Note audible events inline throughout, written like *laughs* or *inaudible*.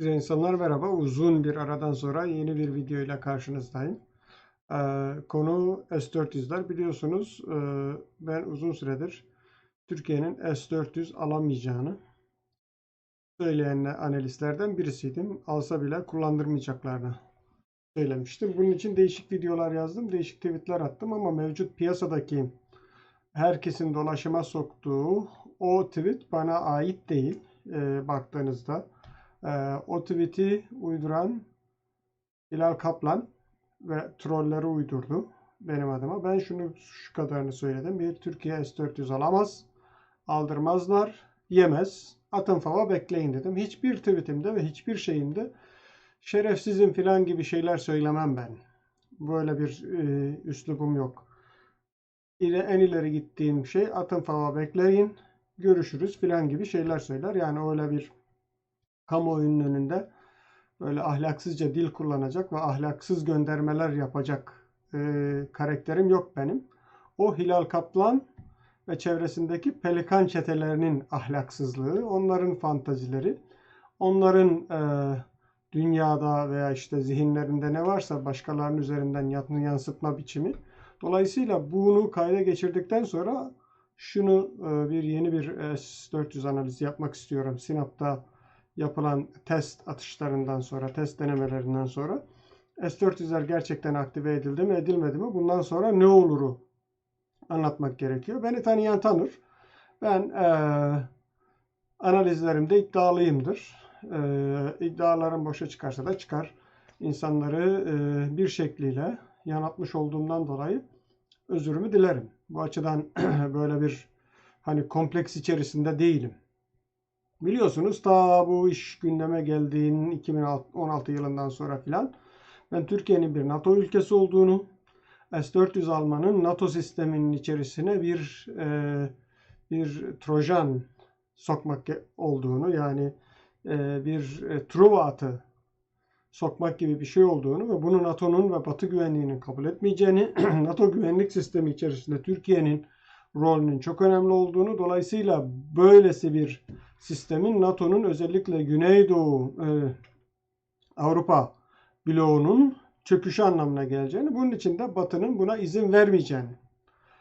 Size insanlar merhaba. Uzun bir aradan sonra yeni bir video ile karşınızdayım. Ee, konu S-400'ler. Biliyorsunuz e, ben uzun süredir Türkiye'nin S-400 alamayacağını söyleyen analistlerden birisiydim. Alsa bile kullandırmayacaklarını söylemiştim. Bunun için değişik videolar yazdım, değişik tweetler attım ama mevcut piyasadaki herkesin dolaşıma soktuğu o tweet bana ait değil e, baktığınızda. Ee, o tweet'i uyduran Hilal Kaplan ve trolleri uydurdu benim adıma. Ben şunu şu kadarını söyledim. Bir Türkiye S-400 alamaz. Aldırmazlar. Yemez. Atın fava bekleyin dedim. Hiçbir tweetimde ve hiçbir şeyimde şerefsizim falan gibi şeyler söylemem ben. Böyle bir e, üslubum yok. İle, en ileri gittiğim şey atın fava bekleyin. Görüşürüz falan gibi şeyler söyler. Yani öyle bir kamuoyunun önünde böyle ahlaksızca dil kullanacak ve ahlaksız göndermeler yapacak e, karakterim yok benim. O Hilal Kaplan ve çevresindeki pelikan çetelerinin ahlaksızlığı, onların fantazileri, onların e, dünyada veya işte zihinlerinde ne varsa başkalarının üzerinden yansıtma biçimi. Dolayısıyla bunu kayda geçirdikten sonra şunu e, bir yeni bir S400 analizi yapmak istiyorum. Sinap'ta yapılan test atışlarından sonra, test denemelerinden sonra S-400'ler gerçekten aktive edildi mi, edilmedi mi? Bundan sonra ne oluru anlatmak gerekiyor. Beni tanıyan tanır. Ben e, analizlerimde iddialıyımdır. E, iddialarım boşa çıkarsa da çıkar. İnsanları e, bir şekliyle yanıltmış olduğumdan dolayı özürümü dilerim. Bu açıdan *clears throat* böyle bir hani kompleks içerisinde değilim. Biliyorsunuz ta bu iş gündeme geldiğinin 2016 yılından sonra filan ben Türkiye'nin bir NATO ülkesi olduğunu, S-400 almanın NATO sisteminin içerisine bir e, bir Trojan sokmak olduğunu yani e, bir e, Truva atı sokmak gibi bir şey olduğunu ve bunu NATO'nun ve Batı güvenliğinin kabul etmeyeceğini, *clears throat* NATO güvenlik sistemi içerisinde Türkiye'nin rolünün çok önemli olduğunu, dolayısıyla böylesi bir sistemin NATO'nun özellikle Güneydoğu e, Avrupa bloğunun çöküşü anlamına geleceğini, bunun için de Batı'nın buna izin vermeyeceğini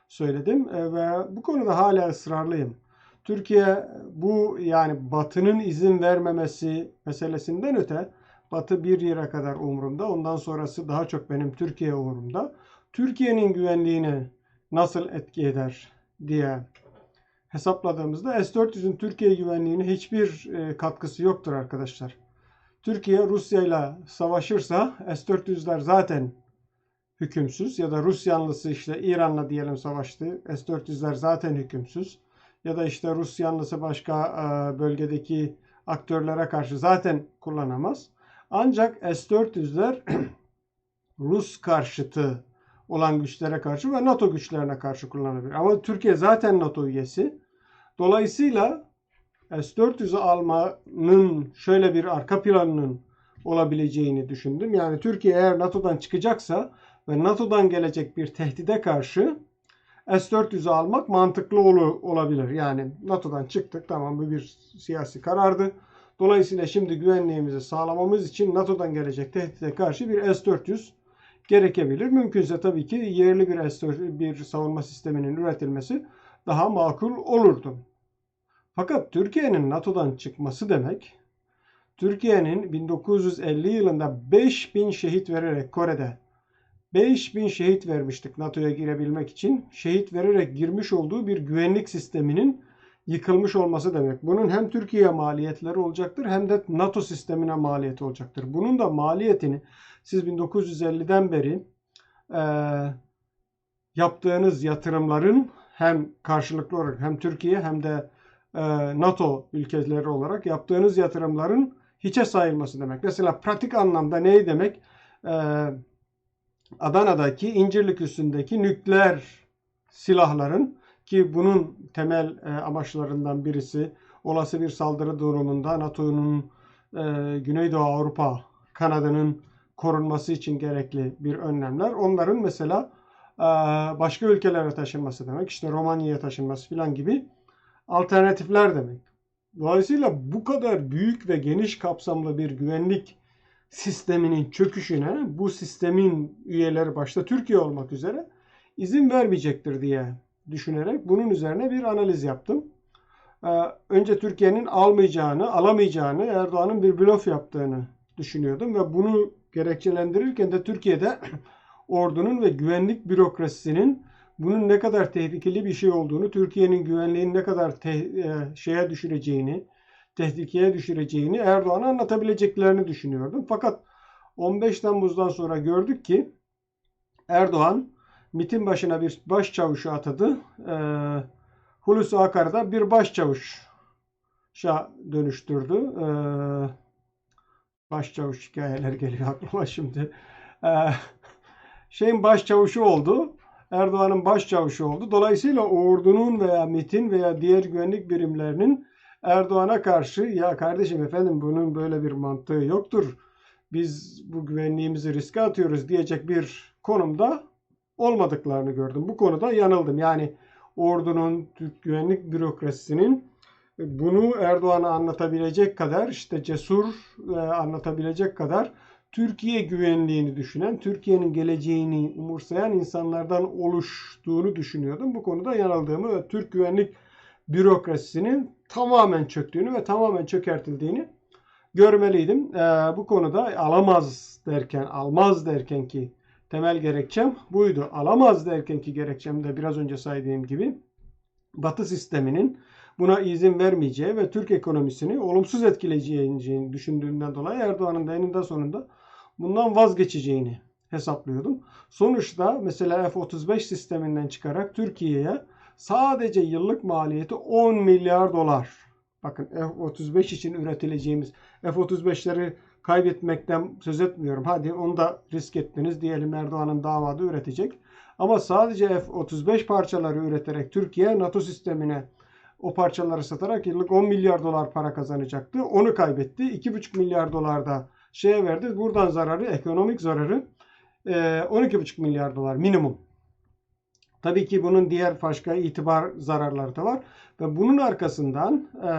söyledim e, ve bu konuda hala ısrarlıyım. Türkiye bu yani Batı'nın izin vermemesi meselesinden öte Batı bir yere kadar umurumda. Ondan sonrası daha çok benim Türkiye umurumda. Türkiye'nin güvenliğine nasıl etki eder diye hesapladığımızda S-400'ün Türkiye güvenliğine hiçbir e, katkısı yoktur arkadaşlar. Türkiye Rusya ile savaşırsa S-400'ler zaten hükümsüz ya da Rus yanlısı işte İran'la diyelim savaştı. S-400'ler zaten hükümsüz. Ya da işte Rus yanlısı başka e, bölgedeki aktörlere karşı zaten kullanamaz. Ancak S-400'ler *clears throat* Rus karşıtı olan güçlere karşı ve NATO güçlerine karşı kullanılabilir. Ama Türkiye zaten NATO üyesi. Dolayısıyla S-400'ü almanın şöyle bir arka planının olabileceğini düşündüm. Yani Türkiye eğer NATO'dan çıkacaksa ve NATO'dan gelecek bir tehdide karşı S-400'ü almak mantıklı olabilir. Yani NATO'dan çıktık tamam bu bir siyasi karardı. Dolayısıyla şimdi güvenliğimizi sağlamamız için NATO'dan gelecek tehdide karşı bir S-400 gerekebilir. Mümkünse tabii ki yerli bir, bir savunma sisteminin üretilmesi daha makul olurdu. Fakat Türkiye'nin NATO'dan çıkması demek, Türkiye'nin 1950 yılında 5000 şehit vererek Kore'de 5000 şehit vermiştik NATO'ya girebilmek için. Şehit vererek girmiş olduğu bir güvenlik sisteminin yıkılmış olması demek. Bunun hem Türkiye'ye maliyetleri olacaktır hem de NATO sistemine maliyeti olacaktır. Bunun da maliyetini siz 1950'den beri e, yaptığınız yatırımların hem karşılıklı olarak hem Türkiye hem de e, NATO ülkeleri olarak yaptığınız yatırımların hiçe sayılması demek. Mesela pratik anlamda ne demek? E, Adana'daki İncirlik üstündeki nükleer silahların ki bunun temel e, amaçlarından birisi olası bir saldırı durumunda NATO'nun e, Güneydoğu Avrupa kanadının korunması için gerekli bir önlemler. Onların mesela e, başka ülkelere taşınması demek, işte Romanya'ya taşınması falan gibi alternatifler demek. Dolayısıyla bu kadar büyük ve geniş kapsamlı bir güvenlik sisteminin çöküşüne bu sistemin üyeleri başta Türkiye olmak üzere izin vermeyecektir diye düşünerek bunun üzerine bir analiz yaptım. Ee, önce Türkiye'nin almayacağını, alamayacağını, Erdoğan'ın bir blöf yaptığını düşünüyordum ve bunu gerekçelendirirken de Türkiye'de *clears throat* ordunun ve güvenlik bürokrasisinin bunun ne kadar tehlikeli bir şey olduğunu, Türkiye'nin güvenliğini ne kadar te- e, şeye düşüreceğini, tehlikeye düşüreceğini Erdoğan'a anlatabileceklerini düşünüyordum. Fakat 15 Temmuz'dan sonra gördük ki Erdoğan MİT'in başına bir başçavuşu atadı. Ee, Hulusi Akar'da bir başçavuşa dönüştürdü. Ee, başçavuş hikayeler geliyor aklıma şimdi. Ee, şeyin başçavuşu oldu. Erdoğan'ın başçavuşu oldu. Dolayısıyla ordunun veya MİT'in veya diğer güvenlik birimlerinin Erdoğan'a karşı ya kardeşim efendim bunun böyle bir mantığı yoktur. Biz bu güvenliğimizi riske atıyoruz diyecek bir konumda olmadıklarını gördüm. Bu konuda yanıldım. Yani ordunun, Türk güvenlik bürokrasisinin bunu Erdoğan'a anlatabilecek kadar işte cesur ve anlatabilecek kadar Türkiye güvenliğini düşünen, Türkiye'nin geleceğini umursayan insanlardan oluştuğunu düşünüyordum. Bu konuda yanıldığımı ve Türk güvenlik bürokrasisinin tamamen çöktüğünü ve tamamen çökertildiğini görmeliydim. Ee, bu konuda alamaz derken, almaz derken ki temel gerekçem buydu. Alamaz derken ki gerekçem de biraz önce saydığım gibi Batı sisteminin buna izin vermeyeceği ve Türk ekonomisini olumsuz etkileyeceğini düşündüğümden dolayı Erdoğan'ın da eninde sonunda bundan vazgeçeceğini hesaplıyordum. Sonuçta mesela F-35 sisteminden çıkarak Türkiye'ye sadece yıllık maliyeti 10 milyar dolar. Bakın F-35 için üretileceğimiz F-35'leri kaybetmekten söz etmiyorum. Hadi onu da risk ettiniz. Diyelim Erdoğan'ın damadı üretecek. Ama sadece F-35 parçaları üreterek Türkiye NATO sistemine o parçaları satarak yıllık 10 milyar dolar para kazanacaktı. Onu kaybetti. 2,5 milyar dolar da şeye verdi. Buradan zararı, ekonomik zararı 12,5 milyar dolar minimum. Tabii ki bunun diğer başka itibar zararları da var. Ve bunun arkasından e,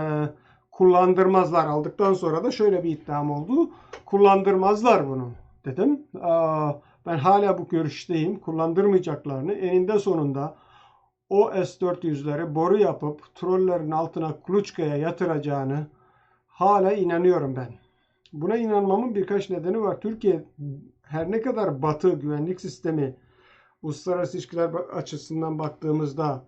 kullandırmazlar aldıktan sonra da şöyle bir iddiam oldu. Kullandırmazlar bunu dedim. Ben hala bu görüşteyim. Kullandırmayacaklarını eninde sonunda o S-400'leri boru yapıp trollerin altına kuluçkaya yatıracağını hala inanıyorum ben. Buna inanmamın birkaç nedeni var. Türkiye her ne kadar batı güvenlik sistemi uluslararası ilişkiler açısından baktığımızda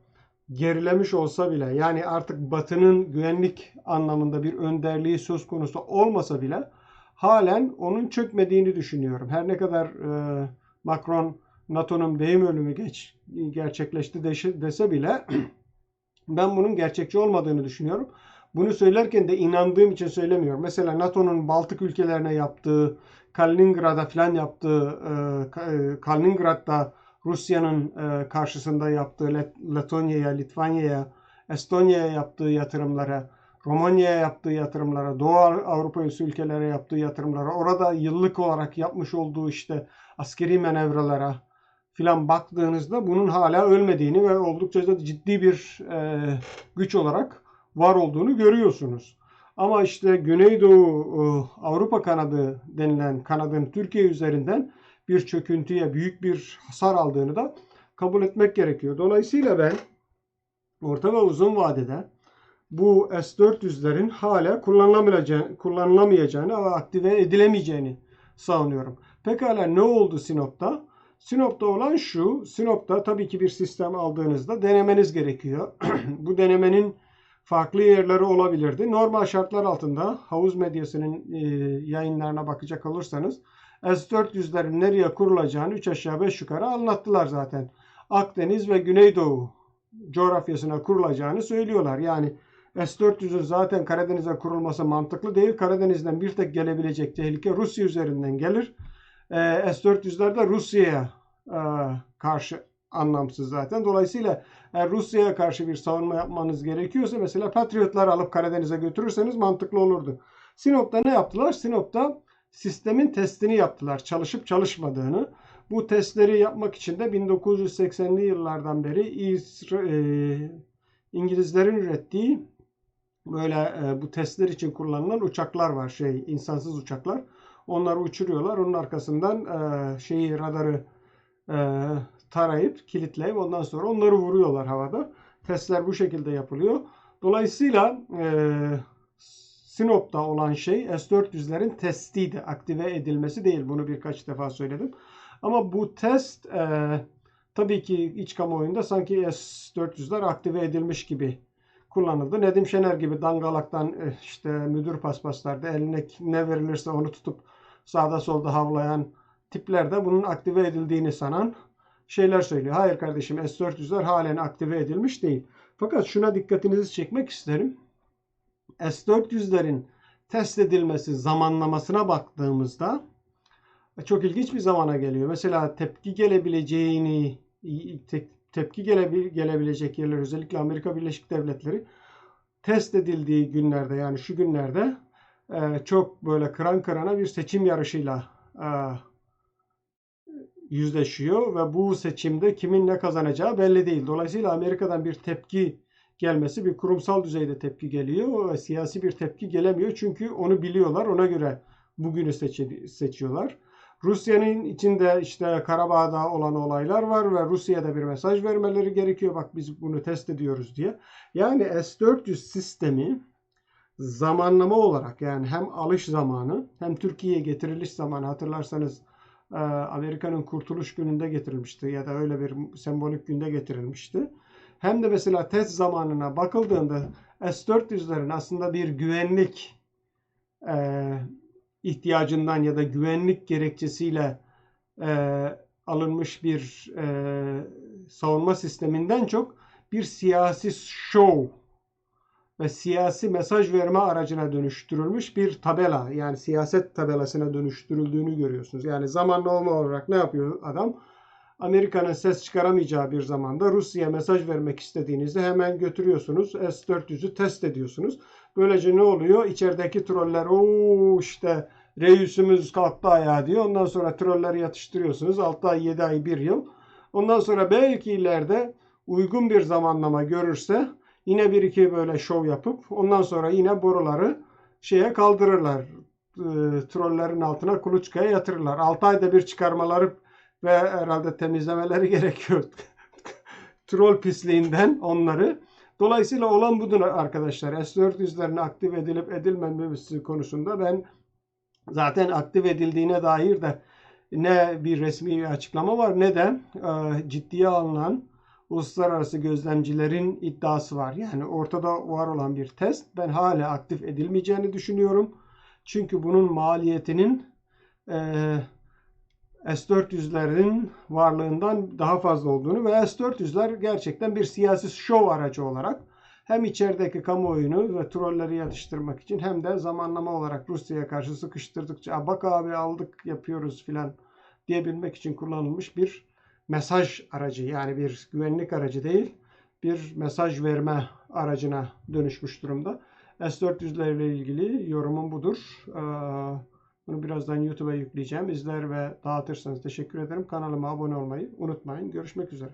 gerilemiş olsa bile yani artık Batı'nın güvenlik anlamında bir önderliği söz konusu olmasa bile halen onun çökmediğini düşünüyorum. Her ne kadar e, Macron NATO'nun beyin ölümü geç, gerçekleşti dese, bile *clears throat* ben bunun gerçekçi olmadığını düşünüyorum. Bunu söylerken de inandığım için söylemiyorum. Mesela NATO'nun Baltık ülkelerine yaptığı, Kaliningrad'a falan yaptığı, e, Kaliningrad'da Rusya'nın e, karşısında yaptığı Letonya'ya, Litvanya'ya, Estonya'ya yaptığı yatırımlara, Romanya'ya yaptığı yatırımlara, Doğu Avrupa üstü ülkelere yaptığı yatırımlara, orada yıllık olarak yapmış olduğu işte askeri manevralara filan baktığınızda bunun hala ölmediğini ve oldukça da ciddi bir e, güç olarak var olduğunu görüyorsunuz. Ama işte Güneydoğu e, Avrupa kanadı denilen kanadın Türkiye üzerinden bir çöküntüye, büyük bir hasar aldığını da kabul etmek gerekiyor. Dolayısıyla ben orta ve uzun vadede bu S-400'lerin hala kullanılamayacağını, kullanılamayacağını ve aktive edilemeyeceğini savunuyorum. Pekala ne oldu Sinop'ta? Sinop'ta olan şu, Sinop'ta tabii ki bir sistem aldığınızda denemeniz gerekiyor. *clears throat* bu denemenin farklı yerleri olabilirdi. Normal şartlar altında havuz medyasının e, yayınlarına bakacak olursanız S-400'lerin nereye kurulacağını 3 aşağı 5 yukarı anlattılar zaten. Akdeniz ve Güneydoğu coğrafyasına kurulacağını söylüyorlar. Yani S-400'ün zaten Karadeniz'e kurulması mantıklı değil. Karadeniz'den bir tek gelebilecek tehlike Rusya üzerinden gelir. Ee, S-400'ler de Rusya'ya e, karşı anlamsız zaten. Dolayısıyla eğer Rusya'ya karşı bir savunma yapmanız gerekiyorsa mesela Patriotlar alıp Karadeniz'e götürürseniz mantıklı olurdu. Sinop'ta ne yaptılar? Sinop'ta sistemin testini yaptılar. Çalışıp çalışmadığını. Bu testleri yapmak için de 1980'li yıllardan beri e, İngilizlerin ürettiği böyle e, bu testler için kullanılan uçaklar var. Şey insansız uçaklar. Onları uçuruyorlar. Onun arkasından e, şeyi radarı e, tarayıp kilitleyip ondan sonra onları vuruyorlar havada. Testler bu şekilde yapılıyor. Dolayısıyla Sinop'ta olan şey S-400'lerin testiydi. Aktive edilmesi değil. Bunu birkaç defa söyledim. Ama bu test e, tabii ki iç kamuoyunda sanki S-400'ler aktive edilmiş gibi kullanıldı. Nedim Şener gibi dangalaktan e, işte müdür paspaslarda eline ne verilirse onu tutup sağda solda havlayan tipler de bunun aktive edildiğini sanan şeyler söylüyor. Hayır kardeşim S-400'ler halen aktive edilmiş değil. Fakat şuna dikkatinizi çekmek isterim. S-400'lerin test edilmesi zamanlamasına baktığımızda çok ilginç bir zamana geliyor. Mesela tepki gelebileceğini te- tepki gelebil- gelebilecek yerler özellikle Amerika Birleşik Devletleri test edildiği günlerde yani şu günlerde e, çok böyle kıran kırana bir seçim yarışıyla e, yüzleşiyor ve bu seçimde kimin ne kazanacağı belli değil. Dolayısıyla Amerika'dan bir tepki gelmesi bir kurumsal düzeyde tepki geliyor ve siyasi bir tepki gelemiyor. Çünkü onu biliyorlar. Ona göre bugünü seçi- seçiyorlar. Rusya'nın içinde işte Karabağ'da olan olaylar var ve Rusya'da bir mesaj vermeleri gerekiyor. Bak biz bunu test ediyoruz diye. Yani S-400 sistemi zamanlama olarak yani hem alış zamanı hem Türkiye'ye getiriliş zamanı hatırlarsanız e, Amerika'nın kurtuluş gününde getirilmişti ya da öyle bir sembolik günde getirilmişti. Hem de mesela test zamanına bakıldığında S-400'lerin aslında bir güvenlik e, ihtiyacından ya da güvenlik gerekçesiyle e, alınmış bir e, savunma sisteminden çok bir siyasi şov ve siyasi mesaj verme aracına dönüştürülmüş bir tabela yani siyaset tabelasına dönüştürüldüğünü görüyorsunuz. Yani zamanlı olma olarak ne yapıyor adam? Amerika'nın ses çıkaramayacağı bir zamanda Rusya'ya mesaj vermek istediğinizde hemen götürüyorsunuz. S-400'ü test ediyorsunuz. Böylece ne oluyor? İçerideki troller o işte reisimiz kalktı ayağa diyor. Ondan sonra trolleri yatıştırıyorsunuz. 6 ay, 7 ay, 1 yıl. Ondan sonra belki ileride uygun bir zamanlama görürse yine bir iki böyle şov yapıp ondan sonra yine boruları şeye kaldırırlar. E, trollerin altına kuluçkaya yatırırlar. 6 ayda bir çıkarmaları ve herhalde temizlemeleri *laughs* gerekiyor. Troll pisliğinden onları. Dolayısıyla olan budur arkadaşlar. S-400'lerin aktif edilip edilmemesi konusunda ben zaten aktif edildiğine dair de ne bir resmi açıklama var ne de e, ciddiye alınan uluslararası gözlemcilerin iddiası var. Yani ortada var olan bir test. Ben hala aktif edilmeyeceğini düşünüyorum. Çünkü bunun maliyetinin e, S-400'lerin varlığından daha fazla olduğunu ve S-400'ler gerçekten bir siyasi şov aracı olarak hem içerideki kamuoyunu ve trolleri yatıştırmak için hem de zamanlama olarak Rusya'ya karşı sıkıştırdıkça bak abi aldık yapıyoruz filan diyebilmek için kullanılmış bir mesaj aracı yani bir güvenlik aracı değil bir mesaj verme aracına dönüşmüş durumda. S-400'lerle ilgili yorumum budur. Ee, bunu birazdan YouTube'a yükleyeceğim. İzler ve dağıtırsanız teşekkür ederim. Kanalıma abone olmayı unutmayın. Görüşmek üzere.